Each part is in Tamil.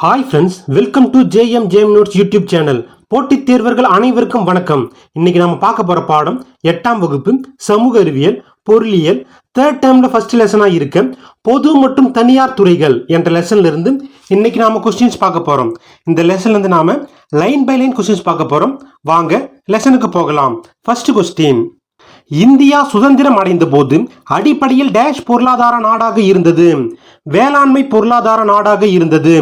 Hi friends welcome to JM JM notes YouTube channel போட்டித் தேர்வர்கள் அனைவருக்கும் வணக்கம். இன்னைக்கு நம்ம பார்க்க போகிற பாடம் எட்டாம் வகுப்பு சமூக அறிவியல் பொருளியல் தேர்ட் டேர்மில் ஃபர்ஸ்ட் லெசனாக இருக்க பொது மற்றும் தனியார் துறைகள் என்ற லெசன்ல இருந்து இன்னைக்கு நாம கொஸ்டின்ஸ் பார்க்க போகிறோம் இந்த லெசன்லேருந்து நாம் நாம லைன் பை லைன் கொஸ்டின்ஸ் பார்க்க போகிறோம் வாங்க லெசனுக்கு போகலாம். ஃபர்ஸ்ட் கொஸ்டின் இந்தியா சுதந்திரம் அடைந்த போது அடிப்படையில் டேஷ் பொருளாதார நாடாக இருந்தது. வேளாண்மை பொருளாதார நாடாக இருந்தது.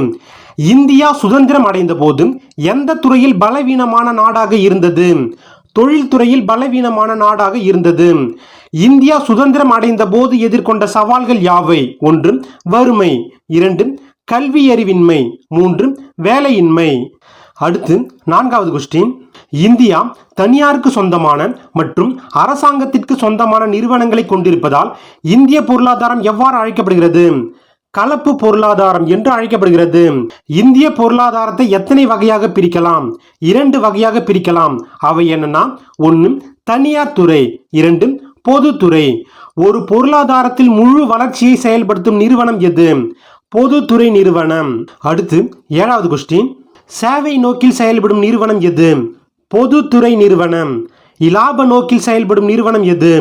இந்தியா சுதந்திரம் அடைந்த போது எந்த துறையில் பலவீனமான நாடாக இருந்தது? தொழில்துறையில் பலவீனமான நாடாக இருந்தது. இந்தியா சுதந்திரம் அடைந்த போது எதிர்கொண்ட சவால்கள் யாவை? ஒன்று வறுமை. இரண்டு கல்வியறிவின்மை. மூன்று வேலையின்மை. அடுத்து நான்காவது கொஸ்டின் இந்தியா தனியாருக்கு சொந்தமான மற்றும் அரசாங்கத்திற்கு சொந்தமான நிறுவனங்களை கொண்டிருப்பதால் இந்திய பொருளாதாரம் எவ்வாறு அழைக்கப்படுகிறது? கலப்பு பொருளாதாரம் என்று அழைக்கப்படுகிறது. இந்திய பொருளாதாரத்தை எத்தனை வகையாக பிரிக்கலாம்? இரண்டு வகையாக பிரிக்கலாம். அவை என்னன்னா ஒன்று தனியார் துறை இரண்டு பொதுத்துறை ஒரு பொருளாதாரத்தில் முழு வளர்ச்சியை செயல்படுத்தும் நிறுவனம் எது? பொதுத்துறை நிறுவனம். அடுத்து ஏழாவது கொஸ்டின் சேவை நோக்கில் செயல்படும் நிறுவனம் எது? பொதுத்துறை நிறுவனம். இலாப நோக்கில் செயல்படும் நிறுவனம் எது?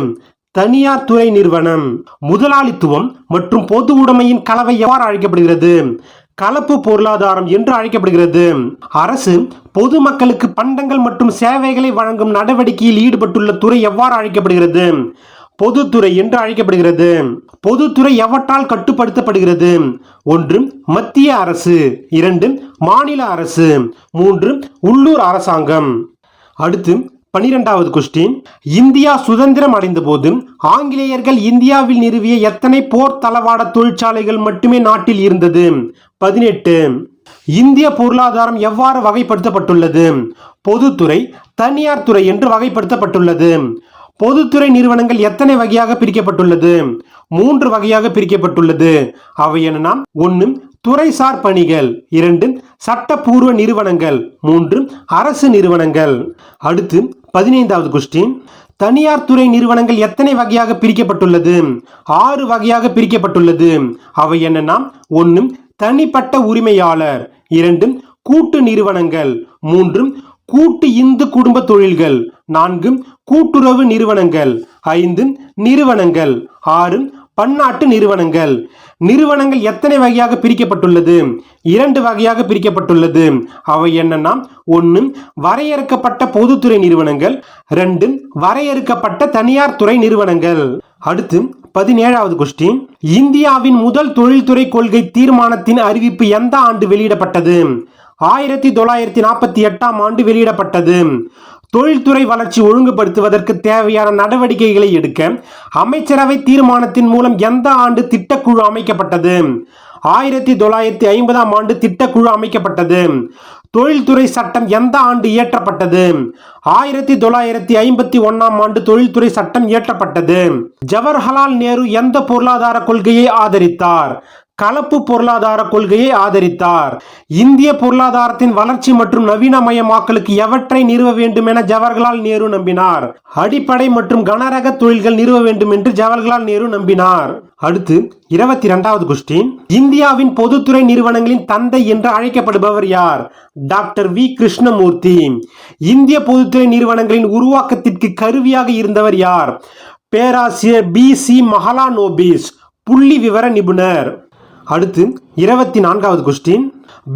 தனியார் துறை நிறுவனம். முதலாளித்துவம் மற்றும் பொது உடைமையின் கலவை எவ்வாறு அழைக்கப்படுகிறது? கலப்பு பொருளாதாரம் என்று அழைக்கப்படுகிறது. அரசு பொதுமக்களுக்கு பண்டங்கள் மற்றும் சேவைகளை வழங்கும் நடவடிக்கையில் ஈடுபட்டுள்ள துறை எவ்வாறு அழைக்கப்படுகிறது? பொதுத்துறை என்று அழைக்கப்படுகிறது. பொதுத்துறை எவற்றால் கட்டுப்படுத்தப்படுகிறது? ஒன்று மத்திய அரசு. இரண்டு மாநில அரசு. மூன்று உள்ளூர் அரசாங்கம். அடுத்து பனிரெண்டாவது கொஸ்டின் இந்தியா சுதந்திரம் அடைந்த போது ஆங்கிலேயர்கள் இந்தியாவில் நிறுவிய எத்தனை போர் தளவாட தொழிற்சாலைகள் மட்டுமே நாட்டில் இருந்தது? பதினெட்டு. இந்திய பொருளாதாரம் எவ்வாறு வகைப்படுத்தப்பட்டுள்ளது? பொதுத்துறை தனியார் துறை என்று வகைப்படுத்தப்பட்டுள்ளது. பொதுத்துறை நிறுவனங்கள் எத்தனை வகையாக பிரிக்கப்பட்டுள்ளது? மூன்று வகையாக பிரிக்கப்பட்டுள்ளது. அவை என்னன்னா ஒன்று துறைசார் பணிகள் இரண்டு சட்டப்பூர்வ நிறுவனங்கள் மூன்று அரசு நிறுவனங்கள். அடுத்து பதினைந்தாவது கொஸ்டின் தனியார் துறை நிறுவனங்கள் எத்தனை வகையாக பிரிக்கப்பட்டுள்ளது? ஆறு வகையாக பிரிக்கப்பட்டுள்ளது. அவை என்னன்னா? ஒன்று தனிப்பட்ட உரிமையாளர். இரண்டு கூட்டு நிறுவனங்கள். மூன்று கூட்டு இந்து குடும்ப தொழில்கள். நான்கு கூட்டுறவு நிறுவனங்கள். ஐந்து நிறுவனங்கள். ஆறு பன்னாட்டு நிறுவனங்கள். நிறுவனங்கள் எத்தனை வகையாக பிரிக்கப்பட்டுள்ளது? இரண்டு வகையாக பிரிக்கப்பட்டுள்ளது. அவை என்னன்னா ஒன்று வரையறுக்கப்பட்ட பொதுத்துறை நிறுவனங்கள் ரெண்டு வரையறுக்கப்பட்ட தனியார் துறை நிறுவனங்கள். அடுத்து பதினேழாவது கொஸ்டின் இந்தியாவின் முதல் தொழில்துறை கொள்கை தீர்மானத்தின் அறிவிப்பு எந்த ஆண்டு வெளியிடப்பட்டது? ஆயிரத்தி தொள்ளாயிரத்தி நாற்பத்தி எட்டாம் ஆண்டு வெளியிடப்பட்டது. தொழில்துறை வளர்ச்சி ஒழுங்குபடுத்துவதற்கு தேவையான நடவடிக்கைகளை எடுக்க அமைச்சரவை தீர்மானத்தின் மூலம் எந்த ஆண்டு திட்டக்குழு அமைக்கப்பட்டது? ஆயிரத்தி தொள்ளாயிரத்தி ஐம்பதாம் ஆண்டு திட்டக்குழு அமைக்கப்பட்டது. தொழில்துறை சட்டம் எந்த ஆண்டு இயற்றப்பட்டது? ஆயிரத்தி தொள்ளாயிரத்தி ஐம்பத்தி ஒன்னாம் ஆண்டு தொழில்துறை சட்டம் இயற்றப்பட்டது. ஜவஹர்லால் நேரு எந்த பொருளாதார கொள்கையை ஆதரித்தார்? கலப்பு பொருளாதார கொள்கையை ஆதரித்தார். இந்திய பொருளாதாரத்தின் வளர்ச்சி மற்றும் நவீனமயமாக்கலுக்கு எவற்றை நிறுவ வேண்டும் என ஜவஹர்லால் நேரு நம்பினார். அடிப்படை மற்றும் கனரக தொழில்கள் நிறுவ வேண்டும் என்று ஜவஹர்லால் நேரு நம்பினார். அடுத்து இருபத்தி இரண்டாவது கொஸ்டின் இந்தியாவின் பொதுத்துறை நிறுவனங்களின் தந்தை என்று அழைக்கப்படுபவர் யார்? Doctor V. கிருஷ்ணமூர்த்தி. இந்திய பொதுத்துறை நிறுவனங்களின் உருவாக்கத்திற்கு கருவியாக இருந்தவர் யார்? பேராசிரியர் பி. சி. மஹலானோபிஸ் புள்ளி விவர நிபுணர். அடுத்து இருபத்தி நான்காவது கொஸ்டின்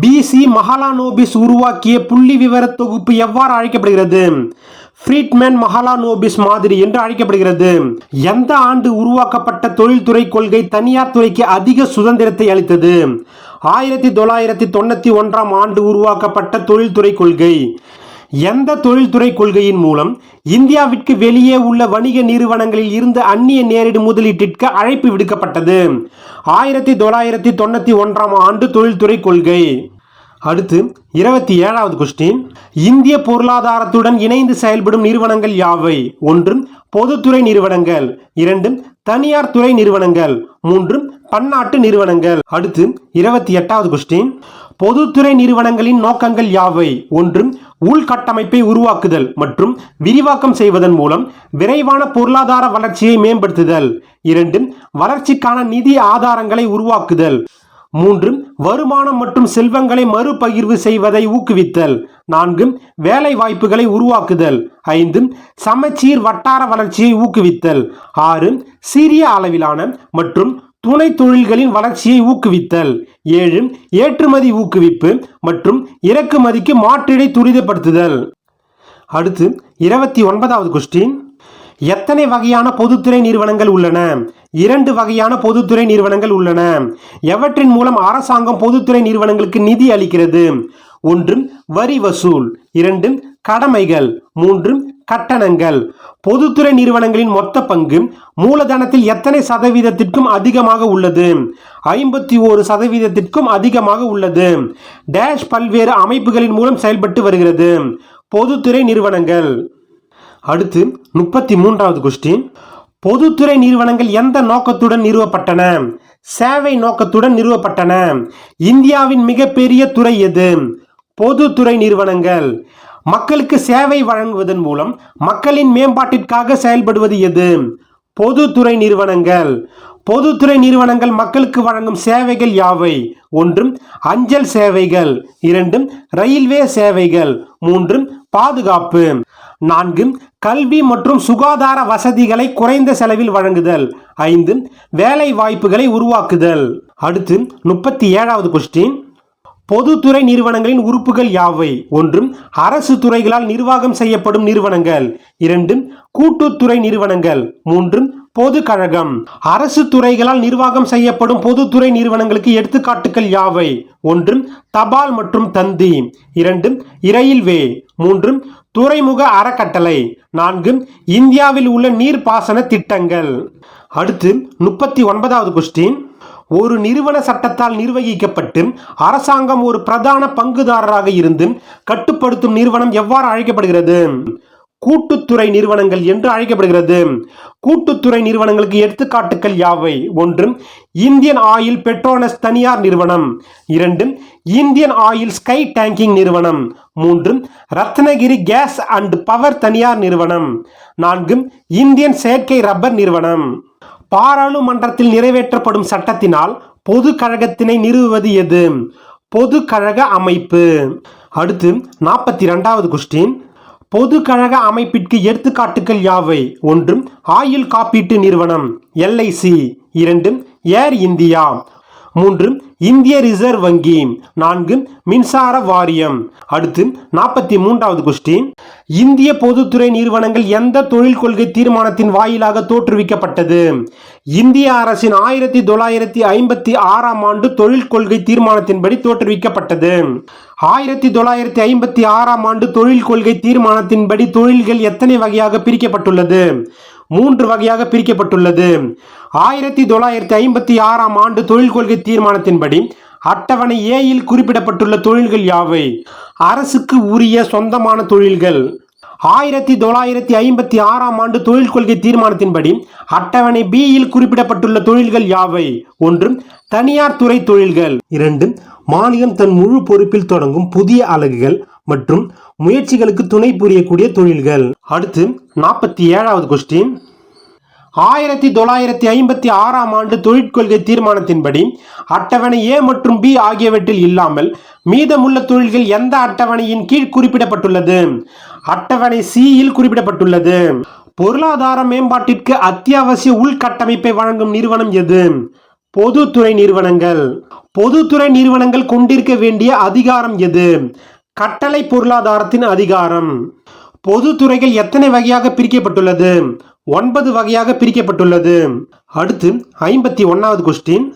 பிசி மஹாலானோபிஸ் உருவாக்கிய புள்ளி விவர தொகுப்பு எவ்வாறு அழைக்கப்படுகிறது? ஃப்ரீட்மேன் மஹாலானோபிஸ் மாதிரி என்று அழைக்கப்படுகிறது. எந்த ஆண்டு உருவாக்கப்பட்ட தொழில்துறை கொள்கை தனியார் துறைக்கு அதிக சுதந்திரத்தை அளித்தது? ஆயிரத்தி தொள்ளாயிரத்தி தொண்ணூத்தி ஒன்றாம் ஆண்டு உருவாக்கப்பட்ட தொழில்துறை கொள்கை. எந்த தொழில்துறை கொள்கையின் மூலம் இந்தியாவிற்கு வெளியே உள்ள வணிக நிறுவனங்களில் இருந்து அந்நிய நேரடி முதலீட்டிற்கு அழைப்பு விடுக்கப்பட்டது. ஆயிரத்தி தொள்ளாயிரத்தி தொண்ணூத்தி ஒன்றாம் ஆண்டு தொழில்துறை கொள்கை. அடுத்து இருபத்தி ஏழாவது கொஸ்டின் இந்திய பொருளாதாரத்துடன் இணைந்து செயல்படும் நிறுவனங்கள் யாவை? ஒன்று பொதுத்துறை நிறுவனங்கள். இரண்டு தனியார் துறை நிறுவனங்கள். மூன்று பன்னாட்டு நிறுவனங்கள். அடுத்து இருபத்தி எட்டாவது கொஸ்டின் பொதுத்துறை நிறுவனங்களின் நோக்கங்கள் யாவை? ஒன்று உள்கட்டமைப்பை உருவாக்குதல் மற்றும் விரிவாக்கம் செய்வதன் மூலம் விரைவான பொருளாதார வளர்ச்சியை மேம்படுத்துதல். இரண்டு வளர்ச்சிக்கான நிதி ஆதாரங்களை உருவாக்குதல். மூன்று வருமானம் மற்றும் செல்வங்களை மறுபகிர்வு செய்வதை ஊக்குவித்தல். நான்கு வேலை வாய்ப்புகளை உருவாக்குதல். ஐந்து சமச்சீர் வட்டார வளர்ச்சியை ஊக்குவித்தல். ஆறு சிறிய அளவிலான மற்றும் துணை தொழில்களின் வளர்ச்சியை ஊக்குவித்தல். ஏழு ஏற்றுமதி ஊக்குவிப்பு மற்றும் இறக்குமதிக்கு மாற்றிடை துரிதப்படுத்துதல். அடுத்து இருபத்தி ஒன்பதாவது கொஸ்டின் எத்தனை வகையான பொதுத்துறை நிறுவனங்கள் உள்ளன? இரண்டு வகையான பொதுத்துறை நிறுவனங்கள் உள்ளன. எவற்றின் மூலம் அரசாங்கம் பொதுத்துறை நிறுவனங்களுக்கு நிதி அளிக்கிறது? ஒன்று வரி வசூல் இரண்டு கடமைகள் மூன்று கட்டணங்கள். பொதுத்துறை நிறுவனங்களின் மொத்த பங்கு மூலதனத்தில் எத்தனை சதவீதத்திற்கும் அதிகமாக உள்ளது? ஐம்பத்தி ஓரு சதவீதத்திற்கும் அதிகமாக உள்ளது. டேஷ் பல்வேறு அமைப்புகளின் மூலம் செயல்பட்டு வருகிறது. பொதுத்துறை நிறுவனங்கள். அடுத்து முப்பத்தி மூன்றாவது கொஸ்டின் பொதுத்துறை நிறுவனங்கள் எந்த நோக்கத்துடன் நிறுவப்பட்டன? சேவை நோக்கத்துடன் நிறுவப்பட்டன. இந்தியாவின் மிகப்பெரிய துறை எது? பொதுத்துறை நிறுவனங்கள். மக்களுக்கு சேவை வழங்குவதன் மூலம் மக்களின் மேம்பாட்டிற்காக செயல்படுவது எது? பொதுத்துறை நிறுவனங்கள். பொதுத்துறை நிறுவனங்கள் மக்களுக்கு வழங்கும் சேவைகள் யாவை? ஒன்றும் அஞ்சல் சேவைகள். இரண்டும் ரயில்வே சேவைகள். மூன்றும் பாதுகாப்பு. நான்கு கல்வி மற்றும் சுகாதார வசதிகளை குறைந்த செலவில் வழங்குதல். ஐந்து வேலை வாய்ப்புகளை உருவாக்குதல். அடுத்து முப்பத்தி ஏழாவது கொஸ்டின் பொதுத்துறை நிறுவனங்களின் உறுப்புகள் யாவை? ஒன்றும் அரசு துறைகளால் நிர்வாகம் செய்யப்படும் நிறுவனங்கள். இரண்டும் கூட்டுத்துறை நிறுவனங்கள். மூன்றும் பொது கழகம். அரசு துறைகளால் நிர்வாகம் செய்யப்படும் பொதுத்துறை நிறுவனங்களுக்கு எடுத்துக்காட்டுகள் யாவை? ஒன்றும் தபால் மற்றும் தந்தி. இரண்டும் ரயில்வே மூன்றும் துறைமுக அறக்கட்டளை. நான்கு இந்தியாவில் உள்ள நீர்ப்பாசன திட்டங்கள். அடுத்து முப்பத்தி ஒன்பதாவது கொஸ்டின் ஒரு நிறுவன சட்டத்தால் நிர்வகிக்கப்பட்டு அரசாங்கம் ஒரு பிரதான பங்குதாரராக இருந்து கட்டுப்படுத்தும் நிறுவனம் எவ்வாறு அழைக்கப்படுகிறது? கூட்டுத்துறை நிறுவனங்கள் என்று அழைக்கப்படுகிறது. கூட்டுத்துறை நிறுவனங்களுக்கு எடுத்துக்காட்டுகள் யாவை? ஒன்று இந்தியன் ஆயில் பெட்ரோனஸ் தனியார் நிறுவனம். இரண்டு இந்தியன் ஆயில் ஸ்கை டேங்கிங் நிறுவனம். மூன்று ரத்னகிரி கேஸ் அண்ட் பவர் தனியார் நிறுவனம். நான்கு இந்தியன் செயற்கை ரப்பர் நிறுவனம். பாராளுமன்றத்தில் நிறைவேற்றப்படும் சட்டத்தினால் பொது கழகத்தினை நிறுவுவது எது? பொது கழக அமைப்பு. அடுத்து நாற்பத்தி ரெண்டாவது கொஸ்டின் பொது கழக அமைப்பிற்கு எடுத்துக்காட்டுகள் யாவை? ஒன்று ஆயுள் காப்பீட்டு நிறுவனம் எல்ஐசி இரண்டு ஏர் இந்தியா. மூன்று இந்திய ரிசர்வ் வங்கி. நான்கு மின்சார வாரியம். அடுத்து நாற்பத்தி மூன்றாவது கொஸ்டின் இந்திய பொதுத்துறை நிறுவனங்கள் எந்த தொழில் கொள்கை தீர்மானத்தின் வாயிலாக தோற்றுவிக்கப்பட்டது? இந்திய அரசின் ஆயிரத்தி தொள்ளாயிரத்தி ஐம்பத்தி ஆறாம் ஆண்டு தொழில் கொள்கை தீர்மானத்தின்படி தோற்றுவிக்கப்பட்டது. ஆயிரத்தி தொள்ளாயிரத்தி ஐம்பத்தி ஆறாம் ஆண்டு தொழில் கொள்கை தீர்மானத்தின்படி தொழில்கள் எத்தனை வகையாக பிரிக்கப்பட்டுள்ளது? மூன்று வகையாக பிரிக்கப்பட்டுள்ளது. ஆயிரத்தி தொள்ளாயிரத்தி ஐம்பத்தி ஆறாம் ஆண்டு தொழில் கொள்கை தீர்மானத்தின்படி அட்டவணை ஏயில் குறிப்பிடப்பட்டுள்ள தொழில்கள் யாவை? அரசுக்கு உரிய சொந்தமான தொழில்கள். ஆயிரத்தி தொள்ளாயிரத்தி ஐம்பத்தி ஆறாம் ஆண்டு தொழில் கொள்கை தீர்மானத்தின்படி அட்டவணை பி யில் குறிப்பிடப்பட்டுள்ள தொழில்கள் யாவை? ஒன்று தனியார் துறை தொழில்கள். இரண்டு மாநிலம் தன் முழு பொறுப்பில் தொடங்கும் புதிய அலகுகள். மற்றும் முயற்சிகளுக்கு துணை புரியக்கூடிய தொழில்கள். அடுத்து நாற்பத்தி ஏழாவது கொஸ்டின் ஆயிரத்தி தொள்ளாயிரத்தி ஐம்பத்தி ஆறாம் ஆண்டு தொழிற்கொள்கை தீர்மானத்தின்படி அட்டவணை ஏ மற்றும் பி ஆகியவற்றில் இல்லாமல் மீதமுள்ள தொழில்கள் எந்த அட்டவணையின் கீழ் குறிப்பிடப்பட்டுள்ளது? அட்டவணை சியில் குறிப்பிடப்பட்டுள்ளது. பொருளாதார மேம்பாட்டிற்கு அத்தியாவசிய உள்கட்டமைப்பை வழங்கும் நிறுவனம் எது? பொதுத்துறை நிறுவனங்கள். பொதுத்துறை நிறுவனங்கள் கொண்டிருக்க வேண்டிய அதிகாரம் எது? கட்டளை பொருளாதாரத்தின் அதிகாரம். பொதுத்துறைகள் எத்தனை வகையாக பிரிக்கப்பட்டுள்ளது? ஒன்பது வகையாக பிரிக்கப்பட்டுள்ளது. அடுத்து ஐம்பத்தி ஒன்றாவது கொஸ்டின்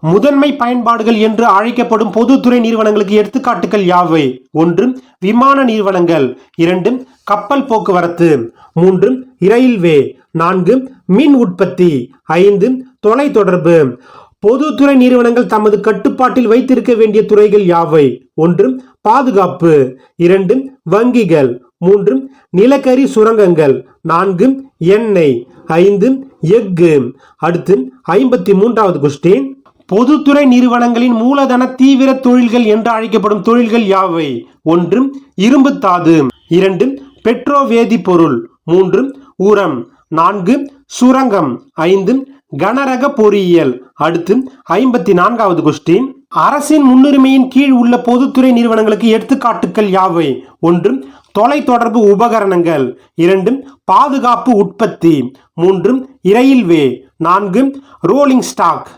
முதன்மை பயன்பாடுகள் என்று அழைக்கப்படும் பொதுத்துறை நிறுவனங்களுக்கு எடுத்துக்காட்டுகள் யாவை? ஒன்று விமான நிறுவனங்கள். இரண்டு கப்பல் போக்குவரத்து. மூன்று ரயில்வே நான்கு மின் உற்பத்தி. ஐந்து தொலைத்தொடர்பு. பொதுத்துறை நிறுவனங்கள் தமது கட்டுப்பாட்டில் வைத்திருக்க வேண்டிய துறைகள் யாவை? ஒன்று பாதுகாப்பு. இரண்டு வங்கிகள். மூன்று நிலக்கரி சுரங்கங்கள். நான்கு எண்ணெய். ஐந்து எஃகு. அடுத்து ஐம்பத்தி மூன்றாவது கொஸ்டின் பொதுத்துறை நிறுவனங்களின் மூலதன தீவிர தொழில்கள் என்று அழைக்கப்படும் தொழில்கள் யாவை? ஒன்று இரும்பு தாது இரண்டு பெட்ரோ வேதிப்பொருள் மூன்று உரம். நான்கு சுரங்கம். ஐந்து கனரக பொறியியல். அடுத்து ஐம்பத்தி நான்காவது கொஸ்டின் அரசின் முன்னுரிமையின் கீழ் உள்ள பொதுத்துறை நிறுவனங்களுக்கு எடுத்துக்காட்டுகள் யாவை? ஒன்று தொலைத்தொடர்பு உபகரணங்கள். இரண்டு பாதுகாப்பு உற்பத்தி. மூன்று இரயில்வே. நான்கு ரோலிங் ஸ்டாக்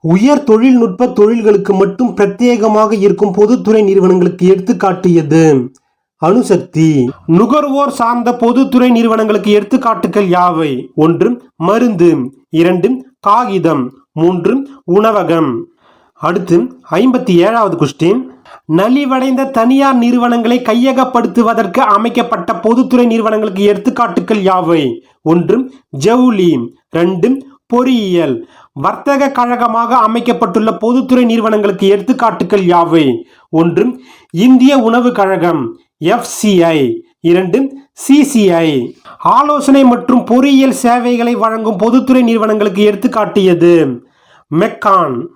உயர் தொழில்நுட்ப தொழில்களுக்கு மட்டும் பிரத்யேகமாக இருக்கும் பொதுத்துறை நிறுவனங்களுக்கு எடுத்துக்காட்டு எது அணுசக்தி. நுகர்வோர் சார்ந்த பொதுத்துறை நிறுவனங்களுக்கு எடுத்துக்காட்டுகள் யாவை? ஒன்று மருந்து. இரண்டு காகிதம். மூன்று உணவகம். அடுத்து ஐம்பத்தி ஏழாவது கொஸ்டின் நலிவடைந்த தனியார் நிறுவனங்களை கையகப்படுத்துவதற்கு அமைக்கப்பட்ட பொதுத்துறை நிறுவனங்களுக்கு எடுத்துக்காட்டுகள் யாவை? ஒன்று ஜவுளி. ரெண்டு பொறியியல். வர்த்தக கழகமாக அமைக்கப்பட்டுள்ள பொதுத்துறை நிறுவனங்களுக்கு எடுத்துக்காட்டுகள் யாவை? ஒன்று இந்திய உணவு கழகம். எஃப்சிஐ இரண்டு சிசிஐ ஆலோசனை மற்றும் பொறியியல் சேவைகளை வழங்கும் பொதுத்துறை நிறுவனங்களுக்கு எடுத்துக்காட்டியது. மெக்கான்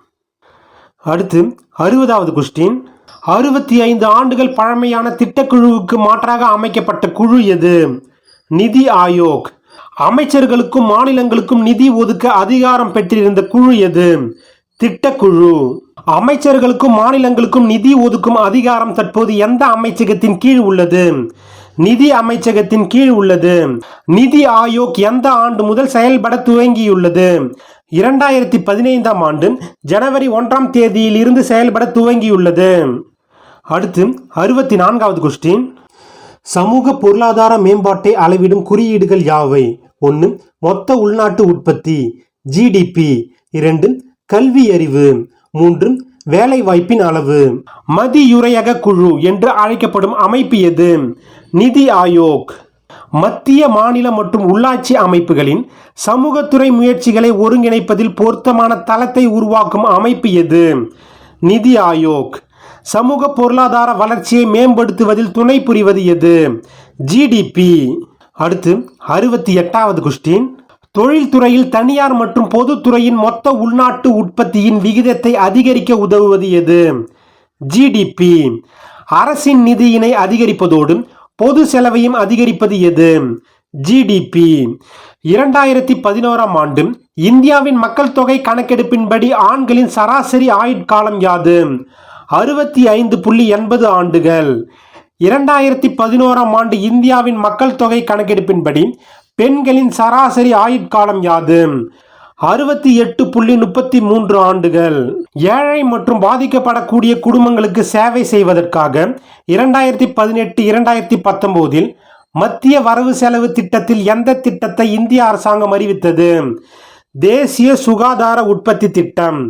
அடுத்து அறுபதாவது கொஸ்டின் அறுபத்தி ஐந்து ஆண்டுகள் பழமையான திட்டக்குழுவுக்கு மாற்றாக அமைக்கப்பட்ட குழு எது? நிதி ஆயோக். அமைச்சர்களுக்கும் மாநிலங்களுக்கும் நிதி ஒதுக்க அதிகாரம் பெற்றிருந்த குழு எது? திட்டக்குழு. அமைச்சர்களுக்கும் மாநிலங்களுக்கும் நிதி ஒதுக்கும் அதிகாரம் தற்போது எந்த அமைச்சகத்தின் கீழ் உள்ளது? நிதி அமைச்சகத்தின் கீழ் உள்ளது. நிதி ஆயோக் எந்த ஆண்டு முதல் செயல்பட துவங்கியுள்ளது? இரண்டாயிரத்தி பதினைந்தாம் ஆண்டு ஜனவரி ஒன்றாம் தேதியில் இருந்து செயல்பட துவங்கியுள்ளது. அடுத்து அறுபத்தி நான்காவது கொஸ்டின் சமூக பொருளாதார மேம்பாட்டை அளவிடும் குறியீடுகள் யாவை? ஒன்று மொத்த உள்நாட்டு உற்பத்தி ஜிடிபி இரண்டு கல்வி அறிவு. மூன்று வேலைவாய்ப்பின் அளவு. மதியுரையக குழு என்று அழைக்கப்படும் அமைப்பு எது? நிதி ஆயோக். மத்திய மாநில மற்றும் உள்ளாட்சி அமைப்புகளின் சமூகத்துறை முயற்சிகளை ஒருங்கிணைப்பதில் பொருத்தமான தளத்தை உருவாக்கும் அமைப்பு எது? நிதி ஆயோக். சமூக பொருளாதார வளர்ச்சியை மேம்படுத்துவதில் துணை புரிவது எது? ஜிடிபி அடுத்து அறுபத்தி எட்டாவது கொஸ்டின் தொழில்துறையில் தனியார் மற்றும் பொதுத்துறையின் மொத்த உள்நாட்டு உற்பத்தியின் விகிதத்தை அதிகரிக்க உதவுவது எது? ஜிடிபி அரசின் நிதியினை அதிகரிப்பதோடு பொது செலவையும் அதிகரிப்பது எது? ஜிடிபி இரண்டாயிரத்தி பதினோராம் ஆண்டு இந்தியாவின் மக்கள் தொகை கணக்கெடுப்பின்படி ஆண்களின் சராசரி ஆயுட்காலம் யாது? அறுபத்தி ஐந்து புள்ளி எண்பது ஆண்டுகள். இரண்டாயிரத்தி பதினோராம் ஆண்டு இந்தியாவின் மக்கள் தொகை கணக்கெடுப்பின்படி பெண்களின் சராசரி ஆயுட்காலம் யாது? அறுபத்தி எட்டு புள்ளி முப்பத்தி மூன்று ஆண்டுகள். ஏழை மற்றும் பாதிக்கப்படக்கூடிய குடும்பங்களுக்கு சேவை செய்வதற்காக இரண்டாயிரத்தி பதினெட்டு இரண்டாயிரத்தி பத்தொம்போதில் மத்திய வரவு செலவு திட்டத்தில் எந்த திட்டத்தை இந்திய அரசாங்கம் அறிவித்தது? தேசிய சுகாதார உற்பத்தி திட்டம்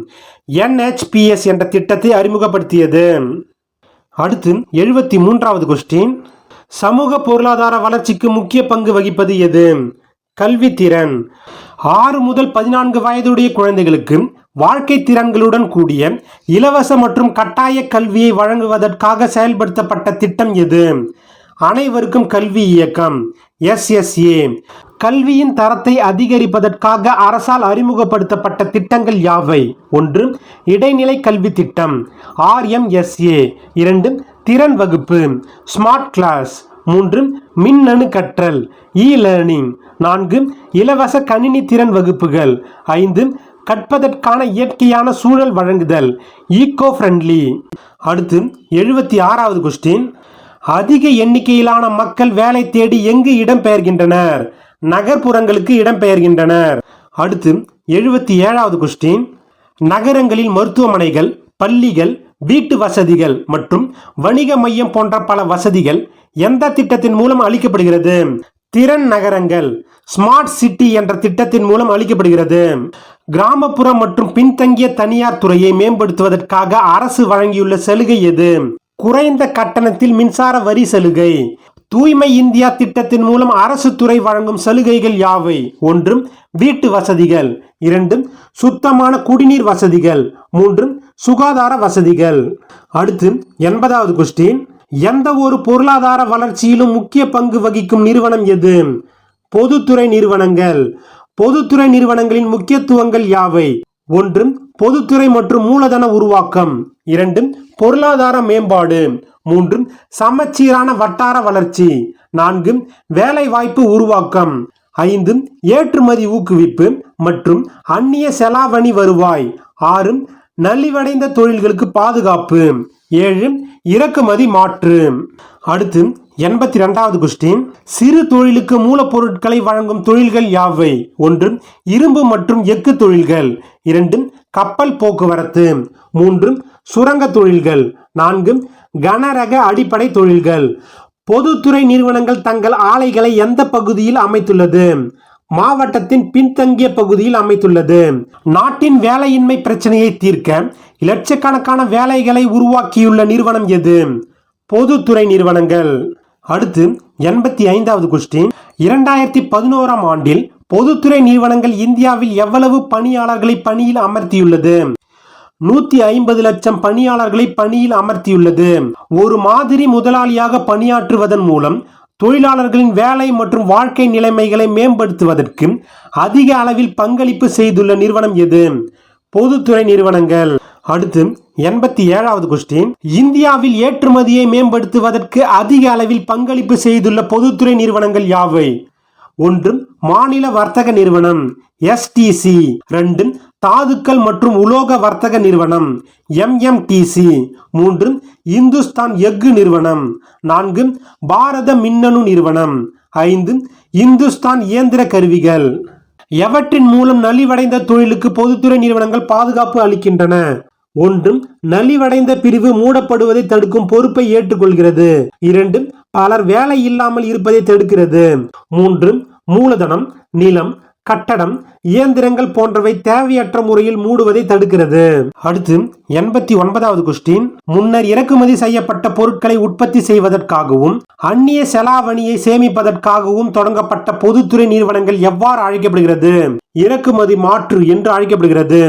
என்ஹெச்பிஎஸ் என்ற திட்டத்தை அறிமுகப்படுத்தியது. அடுத்து எழுபத்தி மூன்றாவது கொஸ்டின் சமூக பொருளாதார வளர்ச்சிக்கு முக்கிய பங்கு வகிப்பது எது? கல்வித்திறன் ஆறு முதல் பதினான்கு வயதுடைய குழந்தைகளுக்கு வாழ்க்கை திறன்களுடன் கூடிய இலவச மற்றும் கட்டாய கல்வியை வழங்குவதற்காக செயல்படுத்தப்பட்ட திட்டம் எது? அனைவருக்கும் கல்வி இயக்கம். எஸ்எஸ்ஏ கல்வியின் தரத்தை அதிகரிப்பதற்காக அரசால் அறிமுகப்படுத்தப்பட்ட திட்டங்கள் யாவை? ஒன்று இடைநிலை கல்வி திட்டம். ஆர்எம்எஸ்ஏ இரண்டு திறன் வகுப்பு ஸ்மார்ட் கிளாஸ் மூன்று மின்னணு கற்றல் இ லேர்னிங் நான்கு இலவச கணினி திறன் வகுப்புகள் ஐந்து கற்பதற்கான இயற்கையான சூழல் வழங்குதல் ஈகோ ஃப்ரெண்ட்லி அடுத்து எழுபத்தி ஆறாவது கொஸ்டின் அதிக எண்ணிக்கையிலான மக்கள் வேலை தேடி எங்கு இடம்பெயர்கின்றனர்? நகர்ப்புறங்களுக்கு இடம்பெயர்கின்றனர். அடுத்து எழுபத்தி ஏழாவது கொஸ்டின் நகரங்களில் மருத்துவமனைகள் பள்ளிகள் வீட்டு வசதிகள் மற்றும் வணிக மையம் போன்ற பல வசதிகள் எந்த திட்டத்தின் மூலம் அளிக்கப்படுகிறது? திறன் நகரங்கள் ஸ்மார்ட் சிட்டி என்ற திட்டத்தின் மூலம் அளிக்கப்படுகிறது. கிராமப்புற மற்றும் பின்தங்கிய தனியார் துறையை மேம்படுத்துவதற்காக அரசு வழங்கியுள்ள சலுகை எது? குறைந்த கட்டணத்தில் மின்சார வரி சலுகை. தூய்மை இந்தியா திட்டத்தின் மூலம் அரசு துறை வழங்கும் சலுகைகள் யாவை? ஒன்றும் வீட்டு வசதிகள். இரண்டும் சுத்தமான குடிநீர் வசதிகள். மூன்றும் சுகாதார வசதிகள். அடுத்து எண்பதாவது கொஸ்டின் எந்த ஒரு பொருளாதார வளர்ச்சியிலும் முக்கிய பங்கு வகிக்கும் நிறுவனம் எது? பொதுத்துறை நிறுவனங்கள். பொதுத்துறை நிறுவனங்களின் முக்கியத்துவங்கள் யாவை? ஒன்று பொதுத்துறை மற்றும் மூலதன உருவாக்கம். இரண்டு பொருளாதார மேம்பாடு. மூன்று சமச்சீரான வட்டார வளர்ச்சி. நான்கு வேலைவாய்ப்பு உருவாக்கம். ஐந்து ஏற்றுமதி ஊக்குவிப்பு. மற்றும் அந்நிய செலாவணி வருவாய். ஆறு நலிவடைந்த தொழில்களுக்கு பாதுகாப்பு. ஏழு இறக்குமதி மாற்று. அடுத்து எண்பத்தி ரெண்டாவது கொஸ்டின் சிறு தொழிலுக்கு மூலப்பொருட்களை வழங்கும் தொழில்கள் யாவை? ஒன்று இரும்பு மற்றும் எஃகு தொழில்கள். இரண்டு கப்பல் போக்குவரத்து. மூன்று சுரங்க தொழில்கள். நான்கு கனரக அடிப்படை தொழில்கள். பொதுத்துறை நிறுவனங்கள் தங்கள் ஆலைகளை எந்த பகுதியில் அமைத்துள்ளது? மாவட்டத்தின் பின்தங்கிய பகுதியில் அமைத்துள்ளது நாட்டின் வேலையின்மை பிரச்சனையை தீர்க்க லட்சக்கணக்கான வேலைகளை உருவாக்கியுள்ள நிறுவனம் எது? பொதுத்துறை நிறுவனங்கள். அடுத்து எண்பத்தி ஐந்தாவது கொஸ்டின் இரண்டாயிரத்தி பதினோராம் ஆண்டில் பொதுத்துறை நிறுவனங்கள் இந்தியாவில் எவ்வளவு பணியாளர்களை பணியில் அமர்த்தியுள்ளது? நூத்தி ஐம்பது லட்சம் பணியாளர்களை பணியில் அமர்த்தியுள்ளது. ஒரு மாதிரி முதலாளியாக பணியாற்றுவதன் மூலம் தொழிலாளர்களின் வேலை மற்றும் வாழ்க்கை நிலைமைகளை மேம்படுத்துவதற்கு அதிக அளவில் பங்களிப்பு செய்துள்ள நிறுவனம் எது? பொதுத்துறை நிறுவனங்கள். அடுத்து எண்பத்தி ஏழாவது கொஸ்டின் இந்தியாவில் ஏற்றுமதியை மேம்படுத்துவதற்கு அதிக அளவில் பங்களிப்பு செய்துள்ள பொதுத்துறை நிறுவனங்கள் யாவை? ஒன்று மாநில வர்த்தக நிறுவனம் எஸ்டிசி ரெண்டு தாதுக்கள் மற்றும் உலோக வர்த்தக நிறுவனம் எம்எம்டிசி. மூன்று இந்துஸ்தான் எஃகு நிறுவனம். நான்கு பாரத மின்னணு நிறுவனம். ஐந்து இந்துஸ்தான் இயந்திர கருவிகள். எவற்றின் மூலம் நலிவடைந்த தொழிலுக்கு பொதுத்துறை நிறுவனங்கள் பாதுகாப்பு அளிக்கின்றன? ஒன்றும் நலிவடைந்த பிரிவு மூடப்படுவதை தடுக்கும் பொறுப்பை ஏற்றுக்கொள்கிறது. இரண்டு பலர் வேலை இல்லாமல் இருப்பதை தடுக்கிறது. மூன்று மூலதனம் நிலம் கட்டடம் இயந்திரங்கள் போன்றவை தேவையற்ற முறையில் மூடுவதை தடுக்கிறது. அடுத்து எண்பத்தி ஒன்பதாவது கொஸ்டின் முன்னர் இறக்குமதி செய்யப்பட்ட பொருட்களை உற்பத்தி செய்வதற்காகவும் அந்நிய செலாவணியை சேமிப்பதற்காகவும் தொடங்கப்பட்ட பொதுத்துறை நிறுவனங்கள் எவ்வாறு அழைக்கப்படுகிறது? இறக்குமதி மாற்று என்று அழைக்கப்படுகிறது.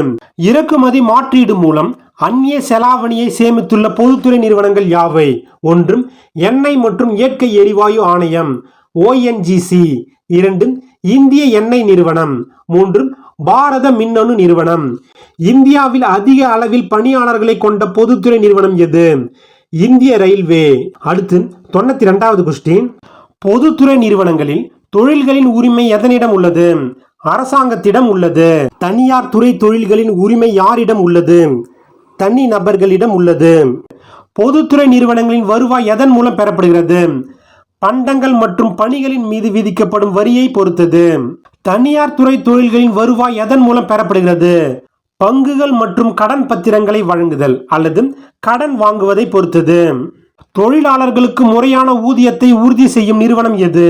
இறக்குமதி மாற்றீடு மூலம் அந்நிய செலாவணியை சேமித்துள்ள பொதுத்துறை நிறுவனங்கள் யாவை? ஒன்றும் எண்ணெய் மற்றும் இயற்கை எரிவாயு ஆணையம். ஓஎன்ஜிசி இரண்டு இந்திய எண்ணெய் நிறுவனம் மூன்று பாரத மின்னணு நிறுவனம். இந்தியாவில் அதிக அளவில் பணியாளர்களை கொண்ட பொதுத்துறை நிறுவனம் எது? இந்திய ரயில்வே. அடுத்து தொண்ணூத்தி ரெண்டாவது கொஸ்டின் பொதுத்துறை நிறுவனங்களில் தொழில்களின் உரிமை எதனிடம் உள்ளது? அரசாங்கத்திடம் உள்ளது. தனியார் துறை தொழில்களின் உரிமை யாரிடம் உள்ளது? தனி நபர்களிடம் உள்ளது. பொதுத்துறை நிறுவனங்களின் வருவாய் எதன் மூலம் பெறப்படுகிறது? பண்டங்கள் மற்றும் பணிகளின் மீது விதிக்கப்படும் வரியை பொறுத்தது. தனியார் துறை தொழில்களின் வருவாய் எதன் மூலம் பெறப்படுகிறது? பங்குகள் மற்றும் கடன் பத்திரங்களை வழங்குதல் அல்லது கடன் வாங்குவதை பொறுத்தது. தொழிலாளர்களுக்கு முறையான ஊதியத்தை உறுதி செய்யும் நிறுவனம் எது?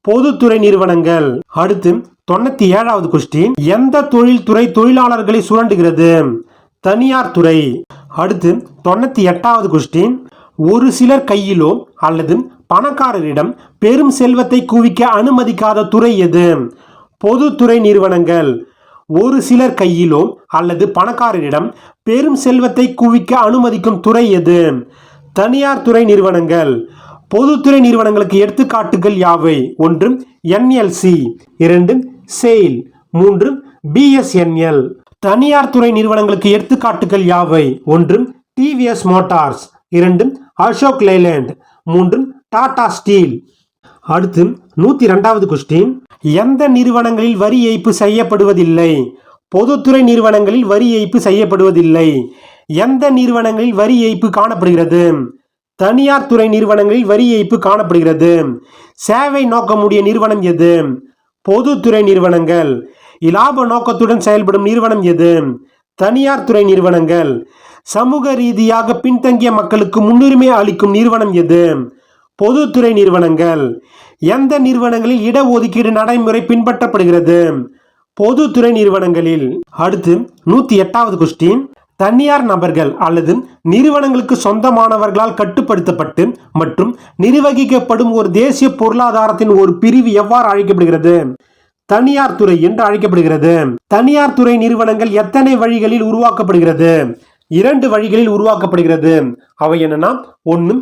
பொதுத்துறை நிறுவனங்கள். அடுத்து தொண்ணூத்தி ஏழாவது கொஸ்டின் எந்த தொழில்துறை தொழிலாளர்களை சுரண்டுகிறது? தனியார் துறை. அடுத்து தொண்ணூத்தி எட்டாவது கொஸ்டின் ஒரு சிலர் கையிலோ அல்லது பணக்காரரிடம் பெரும் செல்வத்தை குவிக்க அனுமதிக்காத துறை எது? பொதுத்துறை நிறுவனங்கள். ஒரு சிலர் கையிலோ அல்லது பணக்காரரிடம் பெரும் செல்வத்தை குவிக்க அனுமதிக்கும் துறை எது? தனியார் துறை நிறுவனங்கள். பொதுத்துறை நிறுவனங்களுக்கு எடுத்துக்காட்டுகள் யாவை? ஒன்று என்எல்சி. இரண்டு செயில் மூன்று பிஎஸ்என்எல். தனியார் துறை நிறுவனங்களுக்கு எடுத்துக்காட்டுகள் யாவை? ஒன்று டிவிஎஸ் மோட்டார்ஸ். இரண்டு அசோக் லேலேண்ட். மூன்று டாடா ஸ்டீல். அடுத்து நூத்தி ரெண்டாவது கொஸ்டின் எந்த நிறுவனங்களில் வரி ஏய்ப்பு செய்யப்படுவதில்லை? பொதுத்துறை நிறுவனங்களில் வரி ஏய்ப்பு செய்யப்படுவதில்லை. எந்த நிறுவனங்களில் வரி ஏய்ப்பு காணப்படுகிறது? தனியார் துறை நிறுவனங்களில் வரி ஏய்ப்பு காணப்படுகிறது. சேவை நோக்கமுடைய நிறுவனம் எது? பொதுத்துறை நிறுவனங்கள். இலாப நோக்கத்துடன் செயல்படும் நிறுவனம் எது? தனியார் துறை நிறுவனங்கள். சமூக ரீதியாக பின்தங்கிய மக்களுக்கு முன்னுரிமை அளிக்கும் நிறுவனம் எது? பொதுத்துறை நிறுவனங்கள் எந்த நிறுவனங்களில் இடஒதுக்கீடு நடைமுறை பின்பற்றப்படுகிறது? பொதுத்துறை நிறுவனங்களில் அடுத்து நூத்தி எட்டாவது கொஸ்டின் தனியார் நபர்கள் அல்லது நிறுவனங்களுக்கு சொந்தமானவர்களால் கட்டுப்படுத்தப்பட்டு மற்றும் நிர்வகிக்கப்படும் ஒரு தேசிய பொருளாதாரத்தின் ஒரு பிரிவு எவ்வாறு அழைக்கப்படுகிறது? தனியார் துறை என்று அழைக்கப்படுகிறது. தனியார் துறை நிறுவனங்கள் எத்தனை வழிகளில் உருவாக்கப்படுகிறது? இரண்டு வழிகளில் உருவாக்கப்படுகிறது. அவை என்னன்னா ஒன்று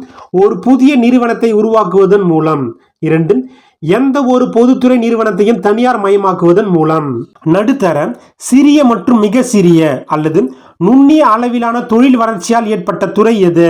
ஒரு புதிய நிறுவனத்தை உருவாக்குவதன் மூலம் இரண்டு எந்த ஒரு பொதுத்துறை நிறுவனத்தையும் தனியார் மயமாக்குவதன் மூலம். நடுத்தர சிறிய மற்றும் மிக சிறிய அல்லது நுண்ணிய அளவிலான தொழில் வளர்ச்சியால் ஏற்பட்ட துறை எது?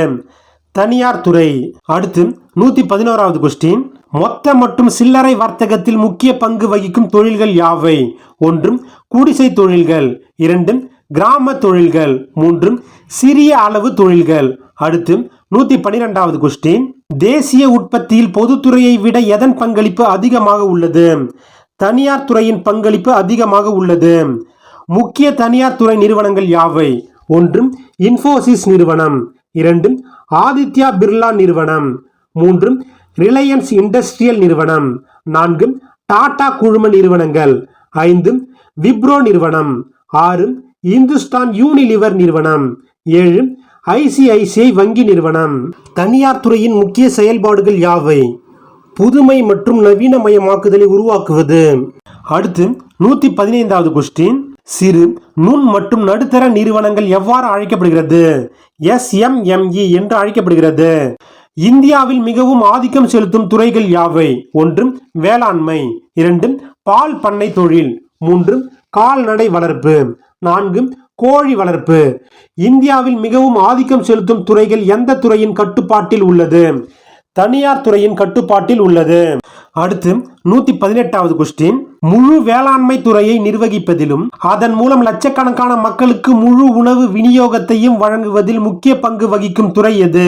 தனியார் துறை. அடுத்து நூற்றி பதினோராவது கொஸ்டின் மொத்த மற்றும் சில்லறை வர்த்தகத்தில் முக்கிய பங்கு வகிக்கும் தொழில்கள் யாவை? ஒன்றும் குடிசை தொழில்கள் இரண்டும் கிராம தொழில்கள் மூன்றும் சிறிய அளவு தொழில்கள். அடுத்து நூத்தி பன்னிரெண்டாவது கொஸ்டின் தேசிய உற்பத்தியில் பொதுத்துறையை விட எதன் பங்களிப்பு அதிகமாக உள்ளது? தனியார் துறையின் பங்களிப்பு அதிகமாக உள்ளது. முக்கிய தனியார் துறை நிறுவனங்கள் யாவை? ஒன்றும் இன்ஃபோசிஸ் நிறுவனம். இரண்டு ஆதித்யா பிர்லா நிறுவனம். மூன்றும் ரிலையன்ஸ் இண்டஸ்ட்ரியல் நிறுவனம். நான்கு டாடா குழும நிறுவனங்கள். ஐந்து விப்ரோ நிறுவனம். ஆறு இந்துஸ்தான் யூனிலிவர் நிறுவனம். ஏழு ஐசிஐசிஐ வங்கி நிறுவனம். தனியார் துறையின் முக்கிய செயல்பாடுகள் யாவை? புதுமை மற்றும் நவீனமயமாக்குதலை உருவாக்குவது. அடுத்து நூத்தி பதினைந்தாவது கொஸ்டின் சிறு நுண் மற்றும் நடுத்தர நிறுவனங்கள் எவ்வாறு அழைக்கப்படுகிறது? எஸ்எம்எம்இ என்று அழைக்கப்படுகிறது. இந்தியாவில் மிகவும் ஆதிக்கம் செலுத்தும் துறைகள் யாவை? ஒன்று வேளாண்மை. இரண்டு பால் பண்ணை தொழில். மூன்று கால்நடை வளர்ப்பு. நான்கு கோழி வளர்ப்பு. இந்தியாவில் மிகவும் ஆதிக்கம் செலுத்தும் துறைகள் எந்த துறையின் கட்டுப்பாட்டில் உள்ளது? தனியார் துறையின் கட்டுப்பாட்டில் உள்ளது. அடுத்து நூத்தி பதினெட்டாவது கொஸ்டின் முழு வேளாண்மை துறையை நிர்வகிப்பதிலும் அதன் மூலம் லட்சக்கணக்கான மக்களுக்கு முழு உணவு விநியோகத்தையும் வழங்குவதில் முக்கிய பங்கு வகிக்கும் துறை எது?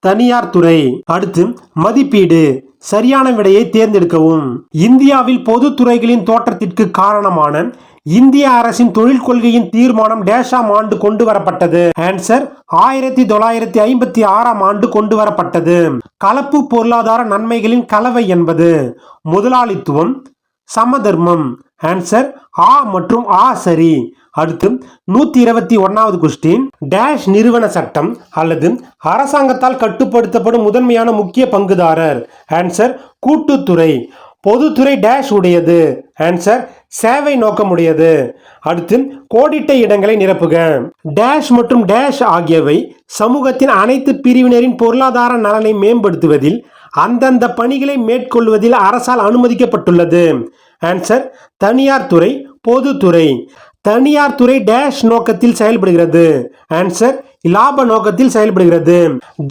தனியார் துறை. அடுத்து மதிப்பீடு. சரியான விடையை தேர்ந்தெடுக்கவும். இந்தியாவில் பொதுத்துறைகளின் தோற்றத்திற்கு காரணமான இந்திய அரசின் தொழில் கொள்கையின் தீர்மானம் டேஷாம் ஆண்டு கொண்டு வரப்பட்டது. ஆன்சர் ஆயிரத்தி தொள்ளாயிரத்தி ஐம்பத்தி ஆறாம் ஆண்டு கொண்டு வரப்பட்டது. கலப்பு பொருளாதார நன்மைகளின் கலவை என்பது. முதலாளித்துவம் சமதர்மம். ஆன்சர் ஆ மற்றும் ஆ சரி. அடுத்து நூத்தி இருபத்தி ஒன்னாவது கொஸ்டின் டேஷ் நிறுவன சட்டம் அல்லது அரசாங்கத்தால் கட்டுப்படுத்தப்படும் முதன்மையான முக்கிய பங்குதாரர். ஆன்சர் கூட்டுத்துறை. பொதுத்துறை டேஷ் உடையது. ஆன்சர் சேவை நோக்கமுடையது. அடுத்து கோடிட்ட இடங்களை நிரப்புக. டேஷ் மற்றும் டேஷ் ஆகியவை சமூகத்தின் அனைத்து பிரிவினரின் பொருளாதார நலனை மேம்படுத்துவதில் அந்தந்த பணிகளை மேற்கொள்வதில் அரசால் அனுமதிக்கப்பட்டுள்ளது. ஆன்சர் தனியார் துறை பொதுத்துறை தனியார் துறை டேஷ் நோக்கத்தில் செயல்படுகிறது. ஆன்சர் இலாப நோக்கத்தில் செயல்படுகிறது.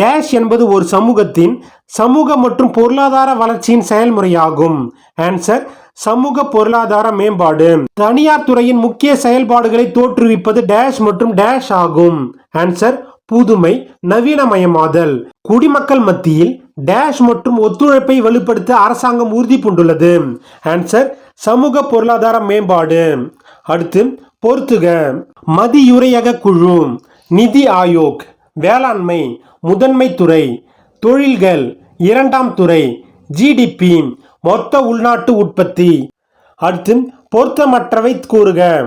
டேஷ் என்பது ஒரு சமூகத்தின் சமூக மற்றும் பொருளாதார வளர்ச்சியின் செயல்முறையாகும். ஆன்சர் சமூக பொருளாதார மேம்பாடு. தனியார் துறையின் முக்கிய செயல்பாடுகளை தோற்றுவிப்பது டேஷ் மற்றும் டேஷ் ஆகும். ஆன்சர் புதுமை நவீனமயமாதல். குடிமக்கள் மத்தியில் டேஷ் மற்றும் ஒத்துழைப்பை வலுப்படுத்த அரசாங்கம் உறுதி பூண்டுள்ளது. ஆன்சர் சமூக பொருளாதார மேம்பாடு. அடுத்து பொறுத்துக. மதியுரையக குழு நிதி ஆயோக் வேளாண்மை முதன்மை துறை தொழில்கள் இரண்டாம் துறை ஜிடிபி மொத்த உள்நாட்டு உற்பத்தி. அடுத்து பொருத்தமற்றவை கூறுக.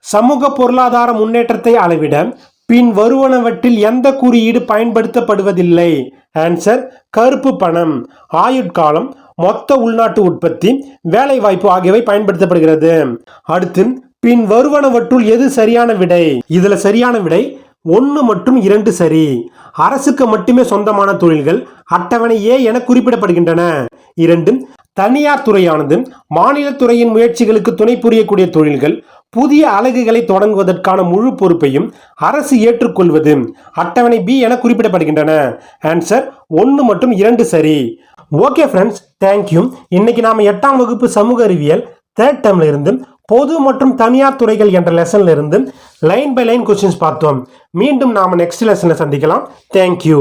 சமூக பொருளாதார முன்னேற்றத்தை அளவிட பின் வருவனவற்றில் எந்த குறியீடு பயன்படுத்தப்படுவதில்லை? ஆன்சர் கருப்பு பணம். ஆயுட்காலம் மொத்த உள்நாட்டு உற்பத்தி வேலைவாய்ப்பு ஆகியவை பயன்படுத்தப்படுகிறது. அடுத்து பின் வருவனவற்றுள் எது சரியான விடை? இதுல சரியான விடை ஒன்று மற்றும் இரண்டு சரி. அரசுக்கு மட்டுமே சொந்தமான தொழில்கள் அட்டவணை ஏ என குறிப்பிடப்படுகின்றன. இரண்டு தனியார் துறையானது மாநில துறையின் முயற்சிகளுக்கு துணை புரியக்கூடிய தொழில்கள் புதிய அலகுகளை தொடங்குவதற்கான முழு பொறுப்பையும் அரசு ஏற்றுக்கொள்வது. அட்டவணை பி என குறிப்பிடப்படுகின்றன. ஆன்சர் ஒன்று மற்றும் இரண்டு சரி. ஓகே ஃப்ரெண்ட்ஸ் தேங்க்யூ இன்னைக்கு நாம் எட்டாம் வகுப்பு சமூக அறிவியல் தேர்ட் டேர்ம்ல இருந்து பொது மற்றும் தனியார் துறைகள் என்ற லெசன்ல இருந்து லைன் பை லைன் கொஸ்டின்ஸ் பார்த்தோம். மீண்டும் நாம் நெக்ஸ்ட் லெசனில் சந்திக்கலாம். தேங்க்யூ